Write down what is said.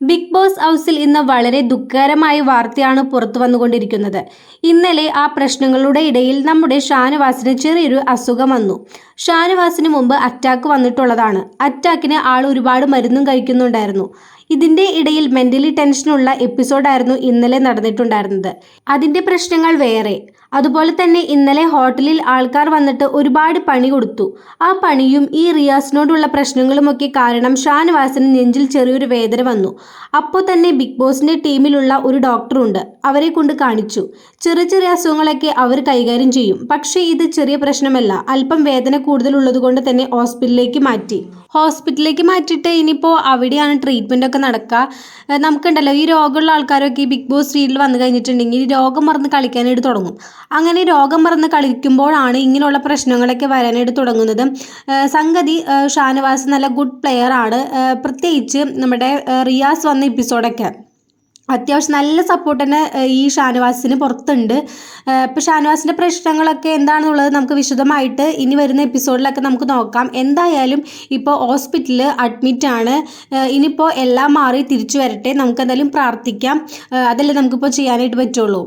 Big boss ഹൗസിൽ ഇന്ന് വളരെ ദുഃഖകരമായ വാർത്തയാണ് പുറത്തു വന്നുകൊണ്ടിരിക്കുന്നത്. ഇന്നലെ ആ പ്രശ്നങ്ങളുടെ ഇടയിൽ നമ്മുടെ ഷാനവാസിന് ചെറിയൊരു അസുഖം വന്നു. ഷാനവാസിന് മുമ്പ് അറ്റാക്ക് വന്നിട്ടുള്ളതാണ്. അറ്റാക്കിന് ആൾ ഒരുപാട് മരുന്നും കഴിക്കുന്നുണ്ടായിരുന്നു. ഇതിന്റെ ഇടയിൽ മെന്റലി ടെൻഷനുള്ള എപ്പിസോഡായിരുന്നു ഇന്നലെ നടന്നിട്ടുണ്ടായിരുന്നത്. അതിന്റെ പ്രശ്നങ്ങൾ വേറെ. അതുപോലെ തന്നെ ഇന്നലെ ഹോട്ടലിൽ ആൾക്കാർ വന്നിട്ട് ഒരുപാട് പണി കൊടുത്തു. ആ പണിയും ഈ റിയാസിനോടുള്ള പ്രശ്നങ്ങളുമൊക്കെ കാരണം ഷാനവാസിന് നെഞ്ചിൽ ചെറിയൊരു വേദന വന്നു. അപ്പോൾ തന്നെ ബിഗ് ബോസിന്റെ ടീമിലുള്ള ഒരു ഡോക്ടറുണ്ട്. അവരെ കൊണ്ട് കാണിച്ചു. ചെറിയ ചെറിയ അസുഖങ്ങളൊക്കെ അവർ കൈകാര്യം ചെയ്യും. പക്ഷേ ഇത് ചെറിയ പ്രശ്നമല്ല. അല്പം വേദന കൂടുതലുള്ളത് കൊണ്ട് തന്നെ ഹോസ്പിറ്റലിലേക്ക് മാറ്റി. ഹോസ്പിറ്റലിലേക്ക് മാറ്റിയിട്ട് ഇനിയിപ്പോൾ അവിടെയാണ് ട്രീറ്റ്മെന്റ് ഒക്കെ നടക്കുക നമുക്കുണ്ടല്ലോ ഈ രോഗമുള്ള ആൾക്കാരൊക്കെ ഈ ബിഗ് ബോസ് സീരിയൽ വന്നു കഴിഞ്ഞിട്ടുണ്ടെങ്കിൽ രോഗം മറന്ന് കളിക്കാനായിട്ട് തുടങ്ങും. അങ്ങനെ രോഗം മറന്ന് കളിക്കുമ്പോഴാണ് ഇങ്ങനെയുള്ള പ്രശ്നങ്ങളൊക്കെ വരാനായിട്ട് തുടങ്ങുന്നത്. സംഗതി ഷാനവാസ് നല്ല ഗുഡ് പ്ലെയർ ആണ്. പ്രത്യേകിച്ച് നമ്മുടെ റിയാസ് വന്ന എപ്പിസോഡൊക്കെ അത്യാവശ്യം നല്ല സപ്പോർട്ട് തന്നെ ഈ ഷാനവാസിന് പുറത്തുണ്ട്. ഇപ്പോൾ ഷാനവാസിന്റെ പ്രശ്നങ്ങളൊക്കെ എന്താണെന്നുള്ളത് നമുക്ക് വിശദമായിട്ട് ഇനി വരുന്ന എപ്പിസോഡിലൊക്കെ നമുക്ക് നോക്കാം. എന്തായാലും ഇപ്പോൾ ഹോസ്പിറ്റലിൽ അഡ്മിറ്റാണ് ഇനിയിപ്പോൾ എല്ലാം മാറി തിരിച്ചു വരട്ടെ. നമുക്ക് എന്തായാലും പ്രാർത്ഥിക്കാം. അതല്ലേ നമുക്കിപ്പോൾ ചെയ്യാനായിട്ട് പറ്റുള്ളൂ.